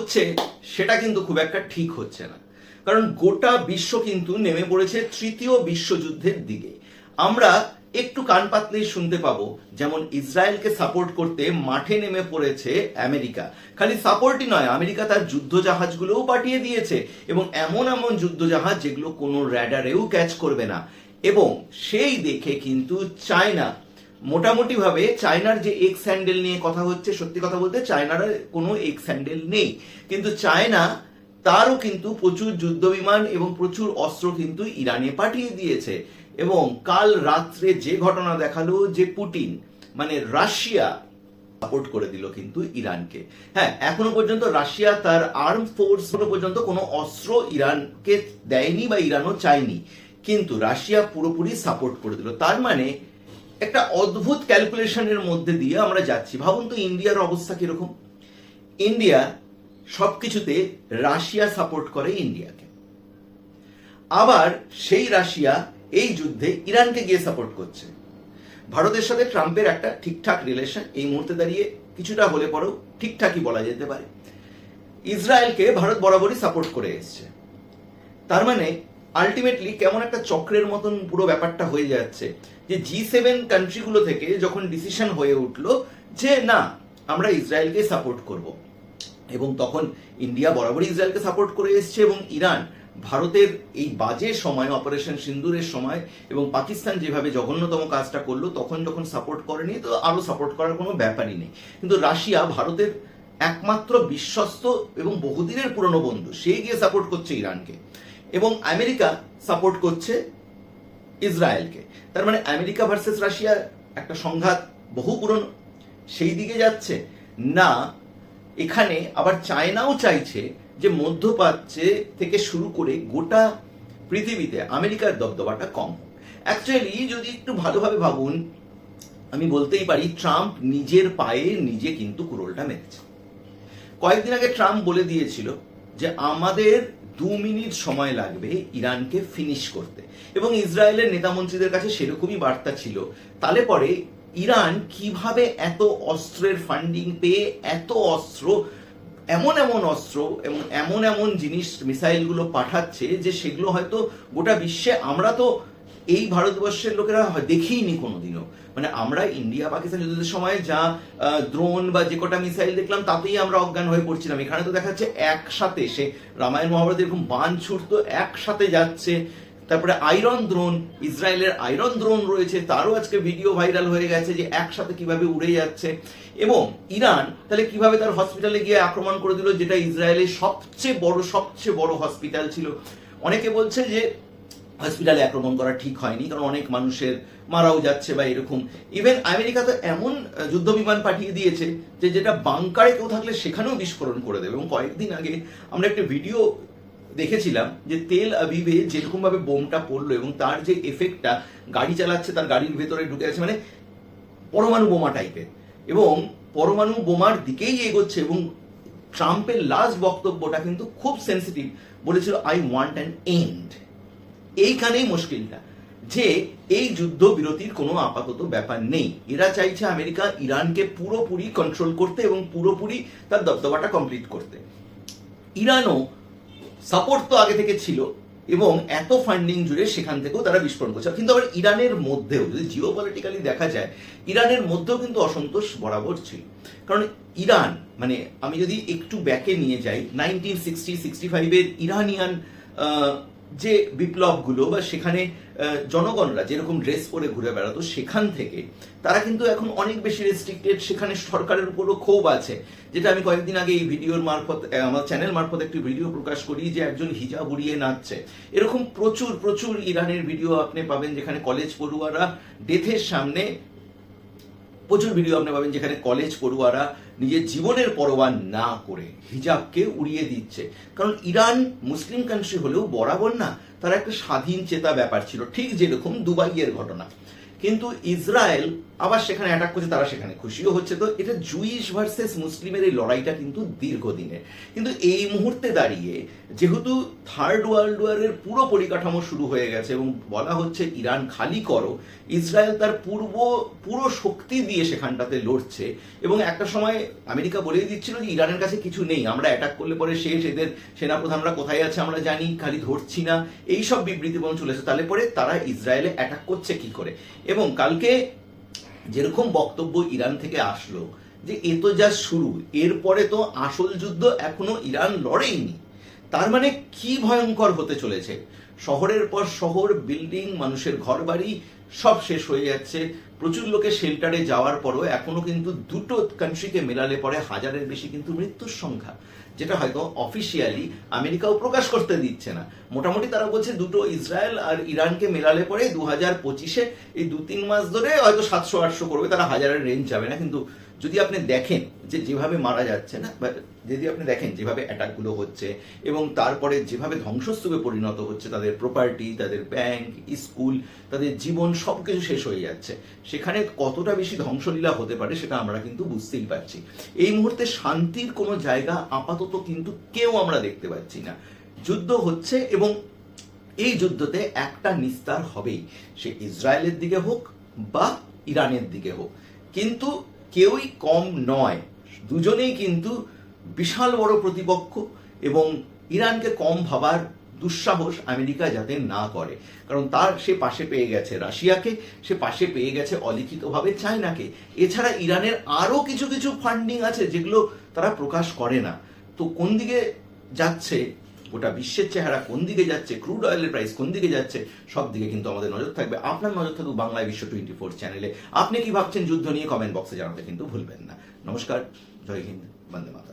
হচ্ছে, সেটা কিন্তু খুব একটা ঠিক হচ্ছে না। কারণ গোটা বিশ্ব কিন্তু নেমে পড়েছে তৃতীয় বিশ্বযুদ্ধের দিকে। আমরা একটু কান পাতলেই শুনতে পাবো, যেমন ইসরায়েলকে সাপোর্ট করতে মাঠে নেমে পড়েছে আমেরিকা। খালি সাপোর্টই নয়, আমেরিকা তার যুদ্ধ জাহাজগুলোও পাঠিয়ে দিয়েছে, এবং এমন এমন যুদ্ধ জাহাজ যেগুলো কোনো র্যাডারেও ক্যাচ করবে না। এবং সেই দেখে কিন্তু চায়না মোটামুটি ভাবে চায়নার যে এক্স স্যান্ডেল নিয়ে কথা হচ্ছে, সত্যি কথা বলতে চায়নার কোনো এক্স স্যান্ডেল নেই। কিন্তু চায়না তারও কিন্তু প্রচুর যুদ্ধ বিমান এবং প্রচুর অস্ত্র কিন্তু ইরানে পাঠিয়ে দিয়েছে। এবং কাল রাত্রে যে ঘটনা দেখাল যে পুটিন মানে রাশিয়া সাপোর্ট করে দিল কিন্তু ইরানকে। হ্যাঁ এখনও পর্যন্ত রাশিয়া তার আর্ম ফোর্স পর্যন্ত কোনো অস্ত্র ইরানকে দেয়নি বা ইরানও চায়নি। কিন্তু রাশিয়া পুরোপুরি সাপোর্ট করে দিল। তার মানে একটা অদ্ভুত ক্যালকুলেশনের মধ্যে দিয়ে আমরা যাচ্ছি। ভাবুন তো ইন্ডিয়ার অবস্থা কীরকম? ইন্ডিয়া সবকিছুতে রাশিয়া সাপোর্ট করে ইন্ডিয়াকে। আবার সেই রাশিয়া এই যুদ্ধে ইরানকে গিয়ে সাপোর্ট করছে। ভারতের সাথে ট্রাম্পের একটা ঠিকঠাক রিলেশন এই মুহূর্তে দাঁড়িয়ে কিছুটা হলে পরেও ঠিকঠাকই বলা যেতে পারে। ইসরায়েলকে ভারত বরাবরই সাপোর্ট করে এসছে। তার মানে আলটিমেটলি কেমন একটা চক্রের মতন পুরো ব্যাপারটা হয়ে যাচ্ছে যে জি সেভেন কান্ট্রিগুলো থেকে যখন ডিসিশন হয়ে উঠল যে না, আমরা ইসরায়েলকে সাপোর্ট করব। এবং তখন ইন্ডিয়া বরাবরই ইসরায়েলকে সাপোর্ট করে এসছে এবং ইরান ভারতের এই বাজে সময় অপারেশন সিন্দুরের সময় এবং পাকিস্তান যেভাবে জঘন্যতম কাজটা করল, তখন যখন সাপোর্ট করেনি তো আরও সাপোর্ট করার কোনো ব্যাপারই নেই। কিন্তু রাশিয়া ভারতের একমাত্র বিশ্বস্ত এবং বহুদিনের পুরনো বন্ধু, সে গিয়ে সাপোর্ট করছে ইরানকে। এবং আমেরিকা সাপোর্ট করছে ইসরায়েলকে। তার মানে আমেরিকা ভার্সেস রাশিয়া একটা সংঘাত বহু পুরনো, সেই দিকে যাচ্ছে। না, এখানে আবার চায়নাও চাইছে যে মধ্যপ্রাচ্যে থেকে শুরু করে গোটা পৃথিবীতে আমেরিকার দবদবাটা কম অ্যাকচুয়ালি যদি একটু ভালোভাবে ভাবুন, আমি বলতেই পারি, ট্রাম্প নিজের পায়ে নিজে কিন্তু কুরলটা মেরেছে। কয়েকদিন আগে ট্রাম্প বলে দিয়েছিল যে আমাদের দু মিনিট সময় লাগবে ইরানকে ফিনিশ করতে। এবং ইসরায়েলের নেতামন্ত্রীদের কাছে সেরকমই বার্তা ছিল। তাহলে পরে ইরান কীভাবে এত অস্ত্রের ফান্ডিং পেয়ে এত অস্ত্র, এমন এমন অস্ত্র এবং এমন এমন জিনিস মিসাইলগুলো পাঠাচ্ছে যে সেগুলো হয়তো গোটা বিশ্বে, আমরা তো এই ভারতবর্ষের লোকেরা দেখিইনি কোনোদিনও। মানে আমরা ইন্ডিয়া, পাকিস্তান যুদ্ধের সময় যা দ্রোন বা যে কটা মিসাইল দেখলাম, তাতেই আমরা অজ্ঞান হয়ে পড়ছিলাম। এখানে তো দেখা যাচ্ছে একসাথে সে রামায়ণ মহাভারত এরকম বান ছুটতো, একসাথে যাচ্ছে। তারপরে আয়রন দ্রোন ইসরায়েলের আয়রন দ্রোন রয়েছে, তারও আজকে ভিডিও ভাইরাল হয়ে গেছে যে একসাথে কীভাবে উড়ে যাচ্ছে। এবং ইরান তাহলে কীভাবে তার হসপিটালে গিয়ে আক্রমণ করে দিল, যেটা ইসরায়েলের সবচেয়ে বড় সবচেয়ে বড় হসপিটাল ছিল। অনেকে বলছে যে হসপিটালে আক্রমণ করা ঠিক হয়নি, কারণ অনেক মানুষের মারাও যাচ্ছে বা এরকম। ইভেন আমেরিকা তো এমন যুদ্ধ বিমান পাঠিয়ে দিয়েছে যে যেটা বাংকারে কেউ থাকলে সেখানেও বিস্ফোরণ করে দেবে। এবং কয়েকদিন আগে আমরা একটা ভিডিও দেখেছিলাম যে তেল আবিবে যেরকম ভাবে বোমটা পড়ল এবং তার যে এফেক্টটা গাড়ি চালাচ্ছে, তার গাড়ির ভেতরে ঢুকে আছে মানে পরমাণু বোমা টাইপের এবং পরমাণু বোমার দিকেই এগোচ্ছে এবং ট্রাম্পের লাস্ট বক্তব্যটা কিন্তু খুব সেন্সিটিভ বলেছিল আই ওয়ান্ট অ্যান এন্ড এইখানেই মুশকিলটা। যে এই যুদ্ধ বিরতির কোনো আপাতত ব্যাপার নেই। এরা চাইছে আমেরিকা ইরানকে পুরোপুরি কন্ট্রোল করতে এবং পুরোপুরি তার দবদবাটা কমপ্লিট করতে। ইরানও সাপোর্ট তো আগে থেকে ছিল এবং এত ফান্ডিং জুড়ে সেখান থেকেও তারা বিস্ফোরণ করছে। কিন্তু আবার ইরানের মধ্যেও, যদি জিও পলিটিক্যালি দেখা যায়, ইরানের মধ্যেও কিন্তু অসন্তোষ বরাবর ছিল। কারণ ইরান মানে আমি যদি একটু ব্যাকে নিয়ে যাই নাইনটিন সিক্সটি সিক্সটি ফাইভের ইরানিয়ান যে বিপ্লবগুলো বা সেখানে জনগণরা যেরকম ড্রেস পরে ঘুরে বেড়াতো, সেখান থেকে তারা কিন্তু এখন অনেক বেশি রেস্ট্রিক্টেড সেখানে সরকারের উপরও ক্ষোভ আছে। যেটা আমি কয়েকদিন আগে এই ভিডিওর মারফত আমার চ্যানেল মারফত একটি ভিডিও প্রকাশ করি যে একজন হিজাব উড়িয়ে নাচছে। এরকম প্রচুর প্রচুর ইরানের ভিডিও আপনি পাবেন যেখানে কলেজ পড়ুয়ারা ডেথের সামনে প্রচুর ভিডিও আপনি পাবেন যেখানে কলেজ পড়ুয়ারা নিজের জীবনের পরোয়া না করে হিজাবকে উড়িয়ে দিচ্ছে। কারণ ইরান মুসলিম কান্ট্রি হলেও বরাবর না, তারা একটা স্বাধীন চেতা ব্যাপার ছিল, ঠিক যেরকম দুবাইয়ের ঘটনা। কিন্তু ইসরায়েল আবার সেখানে অ্যাটাক করছে, তারা সেখানে খুশিও হচ্ছে। তো এটা জুইশ ভার্সেস মুসলিমের এই লড়াইটা কিন্তু দীর্ঘদিনের কিন্তু এই মুহূর্তে দাঁড়িয়ে যেহেতু থার্ড ওয়ার্ল্ড ওয়ারের পুরো পরিকাঠামো শুরু হয়ে গেছে এবং বলা হচ্ছে ইরান খালি করো, ইসরায়েল তার পূর্ব, পুরো শক্তি দিয়ে সেখানটাতে লড়ছে এবং একটা সময় আমেরিকা বলেই দিচ্ছিল যে ইরানের কাছে কিছু নেই, আমরা অ্যাটাক করলে পরে শেষ, এদের সেনাপ্রধানরা কোথায় আছে আমরা জানি, খালি ধরছি না, এইসব বিবৃতি বরং চলেছে তাহলে পরে তারা ইসরায়েলে অ্যাটাক করছে কি করে? এবং কালকে যেরকম বক্তব্য ইরান থেকে আসলো, যে এ তো যা শুরু, এরপরে তো আসল যুদ্ধ এখনও ইরান লড়েইনি। তার মানে কি ভয়ঙ্কর হতে চলেছে? শহরের পর শহর, বিল্ডিং, মানুষের ঘর বাড়ি সব শেষ হয়ে যাচ্ছে। প্রচুর লোকের শেল্টারে যাওয়ার পরও এখনও কিন্তু দুটো কান্ট্রিকে মেলালে পরে হাজারের বেশি কিন্তু মৃত্যুর সংখ্যা। যেটা হয়তো অফিসিয়ালি আমেরিকাও প্রকাশ করতে দিচ্ছে না। মোটামুটি তারা বলছে দুটো ইসরায়েল আর ইরানকে মেলালে পরে দু হাজার পঁচিশে এই দু তিন মাস ধরে হয়তো সাতশো আটশো করবে, তারা হাজারের রেঞ্জ যাবে না। কিন্তু যদি আপনি দেখেন যে যেভাবে মারা যাচ্ছে না যদি আপনি দেখেন যেভাবে অ্যাটাকগুলো হচ্ছে এবং তারপরে যেভাবে ধ্বংসস্তূপে পরিণত হচ্ছে, তাদের প্রপার্টি তাদের ব্যাংক স্কুল তাদের জীবন সব কিছু শেষ হয়ে যাচ্ছে, সেখানে কতটা বেশি ধ্বংসলীলা হতে পারে সেটা আমরা কিন্তু বুঝতেই পারছি। এই মুহূর্তে শান্তির কোনো জায়গা আপাতত কিন্তু কেউ আমরা দেখতে পাচ্ছি না। যুদ্ধ হচ্ছে এবং এই যুদ্ধতে একটা নিস্তার হবেই, সে ইসরায়েলের দিকে হোক বা ইরানের দিকে হোক। কিন্তু কেউই কম নয়। দুজনেই কিন্তু বিশাল বড় প্রতিপক্ষ এবং ইরানকে কম ভাবার দুঃসাহস আমেরিকা যাতে না করে। কারণ তার সে পাশে পেয়ে গেছে রাশিয়াকে, সে পাশে পেয়ে গেছে অলিখিতভাবে চায়নাকে। এছাড়া ইরানের আরও কিছু কিছু ফান্ডিং আছে যেগুলো তারা প্রকাশ করে না। তো কোন দিকে যাচ্ছে গোটা বিশ্বের চেহারা কোন দিকে যাচ্ছে ক্রুড অয়েলের প্রাইস কোন দিকে যাচ্ছে, সব দিকে কিন্তু আমাদের নজর থাকবে। আপনার নজর থাকুক বাংলায় বিশ্ব টোয়েন্টি ফোর চ্যানেলে আপনি কি ভাবছেন যুদ্ধ নিয়ে? কমেন্ট বক্সে জানাতে কিন্তু ভুলবেন না। নমস্কার, জয় হিন্দ, বন্দে মাতা